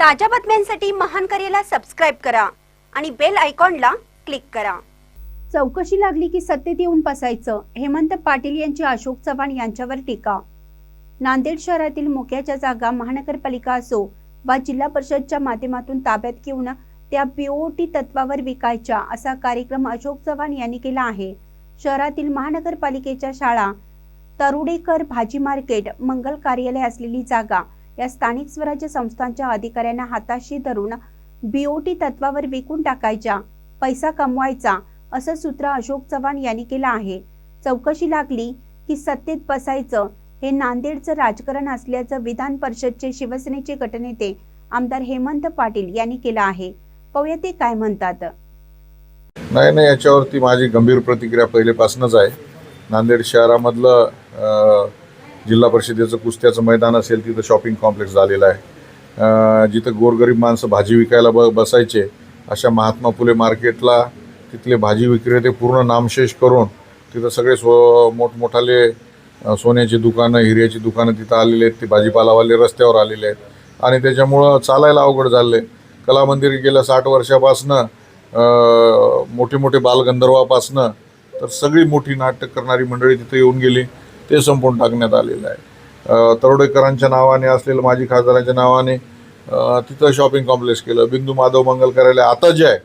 ताज्या बातम्यांसाठी महान करेला सबस्क्राईब करा आणि बेल आयकॉनला क्लिक करा. चौकशी लागली की सत्तेत येऊन बसायचं हेमंत पाटील यांची अशोक चव्हाण यांच्यावर टीका. नांदेड शहरातील मोक्याच्या जागा महानगरपालिका असो वा जिल्हा परिषदच्या माध्यमातून ताब्यात घेऊन त्या पीओटी तत्वावर विकायच्या असा कार्यक्रम अशोक चव्हाण यांनी केला आहे. शहरातील महानगरपालिकेच्या शाळा तरुडेकर भाजी मार्केट मंगल कार्यालय असलेली जागा या स्थानिक स्वराज्य संस्थांच्या अधिकाऱ्यांना हाताशी धरून बीओटी तत्वावर विकून टाकायच्या पैसा कमवायचा असं सूत्र अशोक चव्हाण यांनी केलं आहे. चौकशी लागली की सत्तेत बसायचं हे नांदेडचं राजकारण असल्याचं विधान परिषदचे शिवसेनेचे गटनेते आमदार हेमंत पाटील यांनी केलं आहे. पाहूया ते काय म्हणतात. नाही नाही याच्यावरती माझी गंभीर प्रतिक्रिया पहिलेपासूनच आहे. नांदेड शहरामधलं जिल्हा परिषदेचं कुस्त्याचं मैदान असेल तिथं शॉपिंग कॉम्प्लेक्स झालेलं आहे. जिथं गोरगरीब माणसं भाजी विकायला ब बसायचे अशा महात्मा फुले मार्केटला तिथले भाजी विक्रेते पूर्ण नामशेष करून तिथं सगळे सो मोठमोठाले सोन्याची दुकानं हिऱ्याची दुकानं तिथं आलेले आहेत. ते भाजीपालावाले रस्त्यावर आलेले आहेत. आणि त्याच्यामुळं चालायला अवघड झालं आहे कला मंदिर गेल्या साठ वर्षापासनं मोठे मोठे बालगंधर्वापासनं तर सगळी मोठी नाटक करणारी मंडळी तिथं येऊन गेली. ते संपून टाकण्यात आलेलं आहे. तरोडेकरांच्या नावाने असलेलं माजी खासदारांच्या नावाने तिथं शॉपिंग कॉम्प्लेक्स केलं. बिंदू माधव मंगल कार्यालय आता जे आहे